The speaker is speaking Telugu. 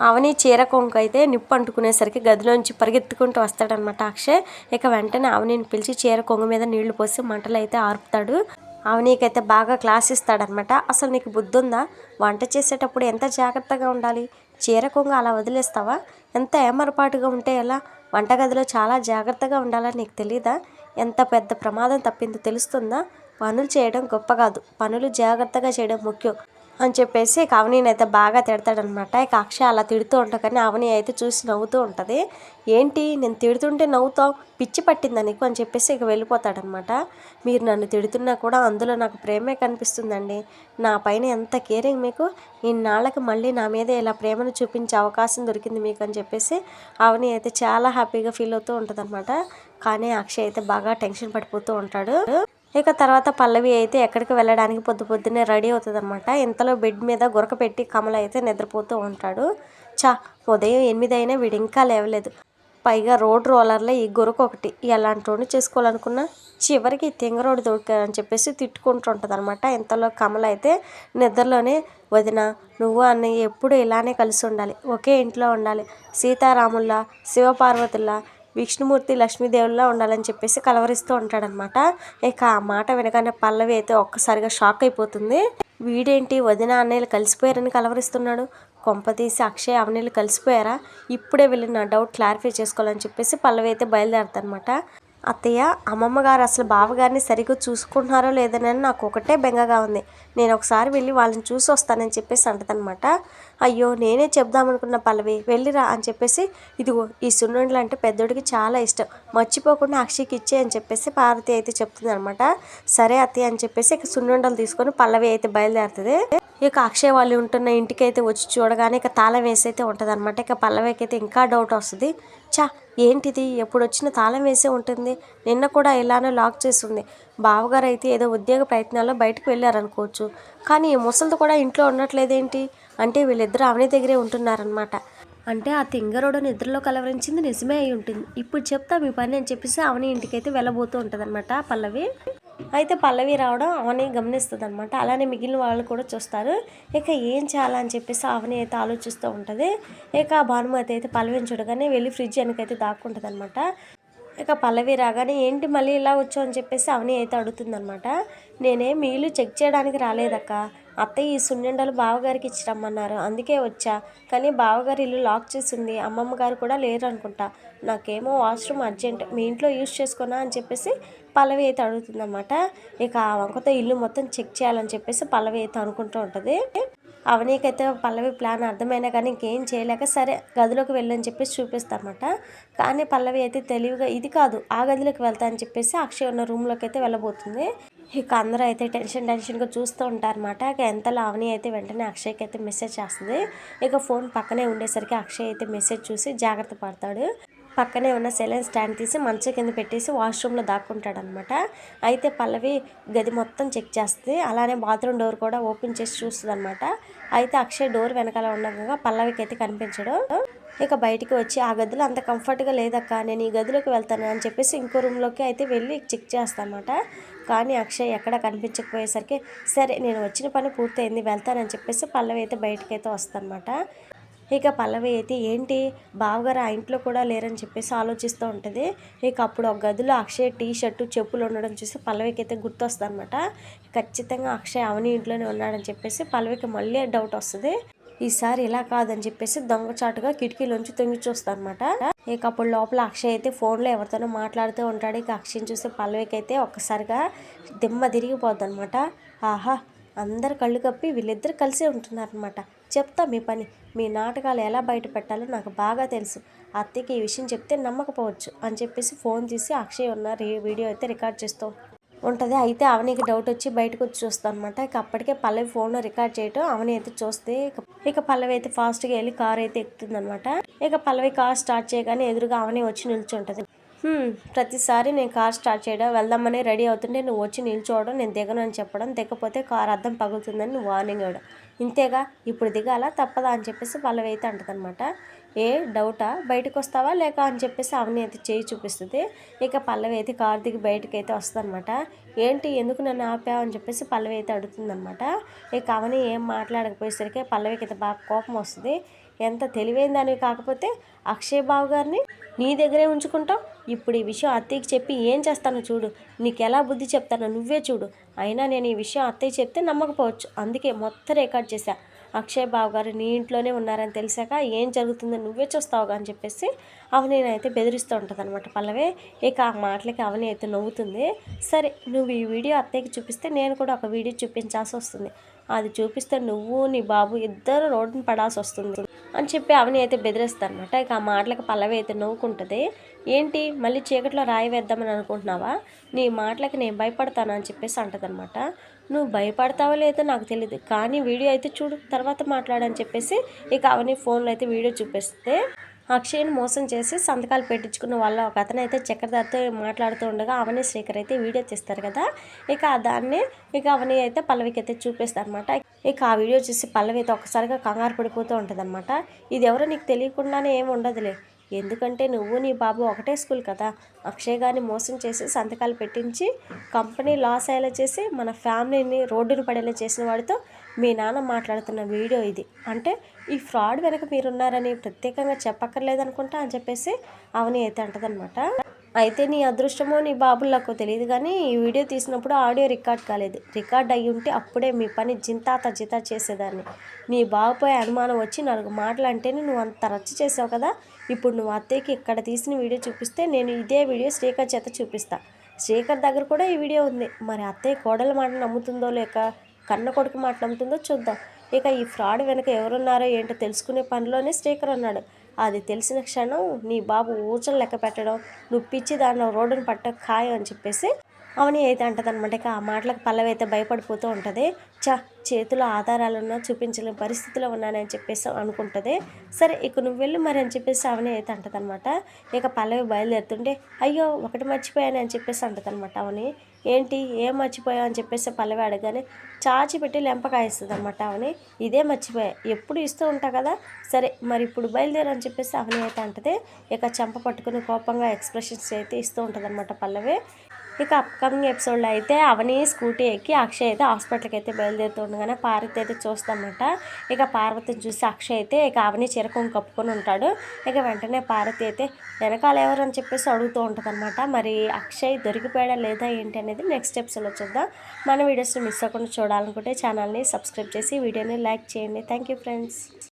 అవని చీర కొంగు అయితే నిప్పు అంటుకునేసరికి గదిలోంచి పరిగెత్తుకుంటూ వస్తాడనమాట అక్షయ్. ఇక వెంటనే అవనిని పిలిచి చీర కొంగు మీద నీళ్ళు పోసి మంటలు అయితే ఆర్పుతాడు. అవనీకైతే బాగా క్లాస్ ఇస్తాడనమాట అసలు నీకు బుద్ధి ఉందా వంట చేసేటప్పుడు ఎంత జాగ్రత్తగా ఉండాలి? చీర కొంగు అలా వదిలేస్తావా? ఎంత ఏమరపాటుగా ఉంటే ఎలా? వంటగదిలో చాలా జాగ్రత్తగా ఉండాలని నీకు తెలీదా? ఎంత పెద్ద ప్రమాదం తప్పిందో తెలుస్తుందా? పనులు చేయడం గొప్ప కాదు. పనులు జాగ్రత్తగా చేయడం ముఖ్యం. అని చెప్పేసి ఇక అవనీని అయితే బాగా తిడతాడనమాట. ఇక అక్షయ అలా తిడుతూ ఉంటా కానీ అవని అయితే చూసి నవ్వుతూ ఉంటుంది. ఏంటి నేను తిడుతుంటే నవ్వుతావు? పిచ్చి పట్టిందా నీకు? అని చెప్పేసి ఇక వెళ్ళిపోతాడనమాట. మీరు నన్ను తిడుతున్నా కూడా అందులో నాకు ప్రేమే కనిపిస్తుందండి. నా పైన ఎంత కేరింగ్ మీకు? ఇన్నాళ్ళకి మళ్ళీ నా మీద ఇలా ప్రేమను చూపించే అవకాశం దొరికింది మీకు అని చెప్పేసి అవని అయితే చాలా హ్యాపీగా ఫీల్ అవుతూ ఉంటుంది కానీ అక్షయ్ అయితే బాగా టెన్షన్ పడిపోతూ ఉంటాడు. ఇక తర్వాత పల్లవి అయితే ఎక్కడికి వెళ్ళడానికి పొద్దు పొద్దున్నే రెడీ అవుతుందన్నమాట. ఇంతలో బెడ్ మీద గురక పెట్టి కమల అయితే నిద్రపోతూ ఉంటాడు. చా ఉదయం ఎనిమిది అయినా వీడు ఇంకా లేవలేదు. పైగా రోడ్ రోలర్లో ఈ గురక ఒకటి. ఎలాంటి రోడ్డు చేసుకోవాలనుకున్నా చివరికి తింగ రోడ్డు దొరికారని చెప్పేసి తిట్టుకుంటూ అనమాట ఇంతలో కమల అయితే నిద్రలోనే వదిన నువ్వు అన్నయ్య ఎప్పుడు ఇలానే కలిసి ఉండాలి. ఒకే ఇంట్లో ఉండాలి. సీతారాముల్లా శివపార్వతుల్లా విష్ణుమూర్తి లక్ష్మీదేవుల్లా ఉండాలని చెప్పేసి కలవరిస్తూ ఉంటాడనమాట. ఇక ఆ మాట వినగానే పల్లవి అయితే ఒక్కసారిగా షాక్ అయిపోతుంది. వీడేంటి వదిన అన్నయ్యలు కలిసిపోయారని కలవరిస్తున్నాడు? కొంపతీసి అక్షయ్ అవనీళ్ళు కలిసిపోయారా? ఇప్పుడే వెళ్ళి నా డౌట్ క్లారిఫై చేసుకోవాలని చెప్పేసి పల్లవి అయితే బయలుదేరుతానమాట అత్తయ్య అమ్మమ్మ గారు అసలు బావగారిని సరిగ్గా చూసుకుంటున్నారో లేదనని నాకు ఒకటే బెంగగా ఉంది. నేను ఒకసారి వెళ్ళి వాళ్ళని చూసి వస్తానని చెప్పేసి అంటదనమాట. అయ్యో నేనే చెప్దామనుకున్న పల్లవి వెళ్ళిరా అని చెప్పేసి ఇదిగో ఈ సున్నుండలు అంటే పెద్దోడికి చాలా ఇష్టం. మర్చిపోకుండా అక్షయ్కి ఇచ్చే అని చెప్పేసి పార్వతి అయితే చెప్తుంది అనమాట సరే అత్తయ్య అని చెప్పేసి ఇక సున్నుండలు తీసుకొని పల్లవి అయితే బయలుదేరుతుంది. ఇక అక్షయ్ వాళ్ళు ఉంటున్న ఇంటికి అయితే వచ్చి చూడగానే ఇక తాళం వేసి అయితే ఉంటుంది అనమాట ఇక పల్లవికి అయితే ఇంకా డౌట్ వస్తుంది. చా ఏంటిది? ఎప్పుడు వచ్చిన తాళం వేసే ఉంటుంది. నిన్న కూడా ఇలానే లాక్ చేసి ఉంది బావగారు అయితే ఏదో ఉద్యోగ ప్రయత్నాల్లో బయటకు వెళ్ళారనుకోవచ్చు. కానీ ఈ ముసలిది కూడా ఇంట్లో ఉండట్లేదేంటి? అంటే వీళ్ళిద్దరూ అవని దగ్గరే ఉంటున్నారనమాట అంటే ఆ తింగరోడు నిద్రలో కలవరించింది నిజమే అయి ఉంటుంది. ఇప్పుడు చెప్తా మీ పని అని చెప్పేసి అవని ఇంటికైతే వెళ్ళబోతూ ఉంటుంది అనమాట పల్లవి? అయితే పల్లవి రావడం అవని గమనిస్తుంది అనమాట అలానే మిగిలిన వాళ్ళు కూడా చూస్తారు. ఇక ఏం చేయాలని చెప్పేసి అవని అయితే ఆలోచిస్తూ ఉంటుంది. ఇక భానుమతి అయితే పల్లవిని చూడగానే వెళ్ళి ఫ్రిడ్జ్ వెనకైతే దాక్కుంటుంది అనమాట ఇక పల్లవి రాగానే ఏంటి మళ్ళీ ఇలా వచ్చావు? అని చెప్పేసి అవని అయితే అడుగుతుందనమాట నేనే మీ ఇల్లు చెక్ చేయడానికి రాలేదక్క. అత్తయ్య ఈ సున్నెండలు బావగారికి ఇచ్చిరమ్మన్నారు అందుకే వచ్చా. కానీ బావగారి ఇల్లు లాక్ చేసింది. అమ్మమ్మ గారు కూడా లేరు అనుకుంటా నాకేమో వాష్రూమ్ అర్జెంట్. మీ ఇంట్లో యూస్ చేసుకున్నా అని చెప్పేసి పల్లవి అయితే అడుగుతుందన్నమాట. ఇక ఆ వంకతో ఇల్లు మొత్తం చెక్ చేయాలని చెప్పేసి పల్లవి అయితే అనుకుంటూ ఉంటుంది. అవనీకైతే పల్లవి ప్లాన్ అర్థమైనా కానీ ఇంకేం చేయలేక సరే గదిలోకి వెళ్ళని చెప్పేసి చూపిస్తారన్నమాట. కానీ పల్లవి అయితే తెలివిగా ఇది కాదు ఆ గదిలోకి వెళ్తా అని చెప్పేసి అక్షయ్ ఉన్న రూమ్లోకి అయితే వెళ్ళబోతుంది. ఇక అందరూ అయితే టెన్షన్ టెన్షన్గా చూస్తూ ఉంటారన్నమాట. ఇక ఎంతలో అవని అయితే వెంటనే అక్షయ్కి అయితే మెసేజ్ చేస్తుంది. ఇక ఫోన్ పక్కనే ఉండేసరికి అక్షయ్ అయితే మెసేజ్ చూసి జాగ్రత్త పడతాడు. పక్కనే ఉన్న సెలైన్ స్టాండ్ తీసి మంచం కింద పెట్టేసి వాష్రూమ్లో దాక్కుంటాడనమాట. అయితే పల్లవి గది మొత్తం చెక్ చేస్తుంది. అలానే బాత్రూమ్ డోర్ కూడా ఓపెన్ చేసి చూస్తుంది అనమాట అయితే అక్షయ్ డోర్ వెనకాల ఉండగా పల్లవికి అయితే కనిపించడు. ఇక బయటికి వచ్చి ఆ గదిలో అంత కంఫర్ట్గా లేదక్క నేను ఈ గదిలోకి వెళ్తాను అని చెప్పేసి ఇంకో రూమ్లోకి అయితే వెళ్ళి చెక్ చేస్తానమాట కానీ అక్షయ్ ఎక్కడ కనిపించకపోయేసరికి సరే నేను వచ్చిన పని పూర్తయింది వెళ్తానని చెప్పేసి పల్లవి అయితే బయటకి అయితే వస్తానమాట ఇక పల్లవి అయితే ఏంటి? బావగారు ఆ ఇంట్లో కూడా లేరని చెప్పేసి ఆలోచిస్తూ ఉంటుంది. ఇక అప్పుడు ఒక గదిలో అక్షయ్ టీ షర్టు చెప్పులు ఉండడం చూసి పల్లవికి అయితే గుర్తొస్తుంది అనమాట ఖచ్చితంగా అక్షయ్ అవని ఇంట్లోనే ఉన్నాడని చెప్పేసి పల్లవికి మళ్ళీ డౌట్ వస్తుంది. ఈసారి ఇలా కాదని చెప్పేసి దొంగచాటుగా కిటికీలోంచి తొంగి చూస్తా అనమాట ఇక అప్పుడు లోపల అక్షయ్ అయితే ఫోన్లో ఎవరితోనో మాట్లాడుతూ ఉంటాడు. ఇక అక్షయ్ని చూస్తే పల్లవికి అయితే ఒక్కసారిగా దిమ్మ తిరిగిపోద్ది అనమాట ఆహా! అందరు కళ్ళు కప్పి వీళ్ళిద్దరు కలిసే ఉంటున్నారనమాట చెప్తా మీ పని. మీ నాటకాలు ఎలా బయట పెట్టాలో నాకు బాగా తెలుసు. అత్తకి ఈ విషయం చెప్తే నమ్మకపోవచ్చు అని చెప్పేసి ఫోన్ తీసి అక్షయ్ ఉన్న వీడియో అయితే రికార్డ్ చేస్తూ ఉంటుంది. అయితే అవనికి డౌట్ వచ్చి బయటకు వచ్చి చూస్తాను అనమాట ఇక అప్పటికే పల్లవి ఫోన్లో రికార్డ్ చేయటం అవని అయితే చూస్తే ఇక పల్లవి అయితే ఫాస్ట్గా వెళ్ళి కార్ అయితే ఎక్కుతుంది అనమాట ఇక పల్లవి కార్ స్టార్ట్ చేయగానే ఎదురుగా అవని వచ్చి నిల్చుంటుంది. ప్రతిసారి నేను కార్ స్టార్ట్ చేయడం వెళ్దామని రెడీ అవుతుంటే నువ్వు వచ్చి నిల్చోవడం నేను దిగను అని చెప్పడం దిగకపోతే కార్ అద్దం పగులుతుందని నువ్వు వార్నింగ్ ఇవ్వడం. ఇంతేగా ఇప్పుడు దిగాలా? తప్పదా అని చెప్పేసి వాళ్ళవైతే అయితే అంటదనమాట ఏ డౌటా? బయటకు వస్తావా లేక అని చెప్పేసి అవని అయితే చేయి చూపిస్తుంది. ఇక పల్లవి అయితే కార్ దిగి బయటకు అయితే వస్తుందన్నమాట. ఏంటి ఎందుకు నన్ను ఆపావు అని చెప్పేసి పల్లవి అయితే అడుగుతుందన్నమాట. ఇక అవని ఏం మాట్లాడకపోయేసరికి పల్లవికి అయితే బాగా కోపం వస్తుంది. ఎంత తెలివైన దానివి కాకపోతే అక్షయ్ బాబు గారిని నీ దగ్గరే ఉంచుకుంటావు ఇప్పుడు ఈ విషయం అత్తయ్యకి చెప్పి ఏం చేస్తానో చూడు. నీకు ఎలా బుద్ధి చెప్తానో నువ్వే చూడు. అయినా నేను ఈ విషయం అత్తయ్య చెప్తే నమ్మకపోవచ్చు. అందుకే మొత్తం రికార్డ్ చేశా. అక్షయ్ బాబు గారు నీ ఇంట్లోనే ఉన్నారని తెలిసాక ఏం జరుగుతుందో నువ్వే చూస్తావుగా అని చెప్పేసి అవని బెదిరిస్తూ ఉంటుంది అనమాట పల్లవి ఇక ఆ మాటలకి అవని అయితే నవ్వుతుంది. సరే నువ్వు ఈ వీడియో అత్తయ్యకి చూపిస్తే నేను కూడా ఒక వీడియో చూపించాల్సి వస్తుంది. అది చూపిస్తే నువ్వు నీ బాబు ఇద్దరు రోడ్డును పడాల్సి వస్తుంది అని చెప్పి అవని అయితే బెదిరిస్తానమాట ఇక ఆ మాటలకు పల్లవి అయితే నవ్వుకుంటుంది. ఏంటి? మళ్ళీ చీకట్లో రాయి వేద్దామని అనుకుంటున్నావా? నీ మాటలకి నేను భయపడతాను అని చెప్పేసి అంటదనమాట నువ్వు భయపడతావో లేదో నాకు తెలియదు కానీ వీడియో అయితే చూడు తర్వాత మాట్లాడని చెప్పేసి ఇక అవని ఫోన్లో అయితే వీడియో చూపిస్తే అక్షయ్ని మోసం చేసి సంతకాలు పెట్టించుకున్న వాళ్ళ ఒక అతను అయితే చక్రధర్తో మాట్లాడుతూ ఉండగా అవని శ్రీకర్ అయితే వీడియో తీస్తారు కదా. ఇక దాన్ని ఇక అవని అయితే పల్లవికి అయితే చూపిస్తారు అనమాట ఇక ఆ వీడియో చూసి పల్లవి అయితే ఒక్కసారిగా కంగారు పడిపోతూ ఉంటుంది అనమాట ఇది ఎవరో నీకు తెలియకుండానే ఏమి ఉండదులే. ఎందుకంటే నువ్వు నీ బాబు ఒకటే స్కూల్ కదా. అక్షయ్ గారిని మోసం చేసి సంతకాలు పెట్టించి కంపెనీ లాస్ అయ్యేలా చేసి మన ఫ్యామిలీని రోడ్డును పడేలా చేసిన వాడితో మీ నాన్న మాట్లాడుతున్న వీడియో ఇది. అంటే ఈ ఫ్రాడ్ వెనక మీరున్నారని ప్రత్యేకంగా చెప్పక్కర్లేదనుకుంటా అని చెప్పేసి అవని అయితే అంటదనమాట అయితే నీ అదృష్టమో నీ బాబులకు తెలియదు కానీ ఈ వీడియో తీసినప్పుడు ఆడియో రికార్డ్ కాలేదు. రికార్డ్ అయ్యి ఉంటే అప్పుడే మీ పని జింతాత జితా చేసేదాన్ని. నీ బాబుపై అనుమానం వచ్చి నాలుగు మాటలు అంటేనే నువ్వు అంత రచ్చ చేసావు కదా. ఇప్పుడు నువ్వు అత్తయ్యకి ఇక్కడ తీసిన వీడియో చూపిస్తే నేను ఇదే వీడియో శ్రీకర్ చేత చూపిస్తా. శ్రీకర్ దగ్గర కూడా ఈ వీడియో ఉంది. మరి అత్తయ్య కోడల మాట నమ్ముతుందో లేక కన్న కొడుకు మాట నమ్ముతుందో చూద్దాం. ఇక ఈ ఫ్రాడ్ వెనక ఎవరున్నారో ఏంటో తెలుసుకునే పనిలోనే శ్రీకర్ అన్నాడు అది తెలిసిన క్షణం నీ బాబు ఊచలు లెక్క పెట్టడం నువ్వు పిచ్చి దానిలో రోడ్డును పట్టకు ఖాయం అని చెప్పేసి అవని అయితే అంటదనమాట ఇక ఆ మాటలకు పల్లవి అయితే భయపడిపోతూ ఉంటుంది. చా చేతిలో ఆధారాలున్నా చూపించలేని పరిస్థితిలో ఉన్నానని చెప్పేసి అనుకుంటుంది. సరే ఇక నువ్వు వెళ్ళి మరి అని చెప్పేసి అవని అయితే అంటదనమాట. ఇక పల్లవి బయలుదేరుతుంటే అయ్యో ఒకటి మర్చిపోయాను అని చెప్పేసి అంటదనమాట అవని. ఏంటి ఏం మర్చిపోయావు అని చెప్పేసి పల్లవి అడగానే చాచి పెట్టి లెంపకాయ ఇస్తుంది అనమాట అవని. ఇదే మర్చిపోయా ఎప్పుడు ఇస్తూ ఉంటా కదా. సరే మరి ఇప్పుడు బయలుదేరు అని చెప్పేసి అవని అయితే అంటది. ఇక చెంప పట్టుకుని కోపంగా ఎక్స్ప్రెషన్స్ అయితే ఇస్తూ ఉంటుంది అనమాట పల్లవి. ఇక అప్కమింగ్ ఎపిసోడ్లో అయితే అవని స్కూటీ ఎక్కి అక్షయ్ అయితే హాస్పిటల్కి అయితే బయలుదేరుతుండగానే పార్వతి అయితే చూస్తామన్నమాట ఇక పార్వతిని చూసి అక్షయ్ అయితే ఇక అవని చిరకం కప్పుకొని ఉంటాడు. ఇక వెంటనే పార్వతి అయితే వెనకాల ఎవరు? అని చెప్పేసి అడుగుతూ ఉంటుంది మరి అక్షయ్ దొరికిపోయాడా లేదా ఏంటి అనేది నెక్స్ట్ ఎపిసోడ్లో చూద్దాం. మన వీడియోస్ని మిస్ అవ్వకుండా చూడాలనుకుంటే ఛానల్ని సబ్స్క్రైబ్ చేసి వీడియోని లైక్ చేయండి. Thank you friends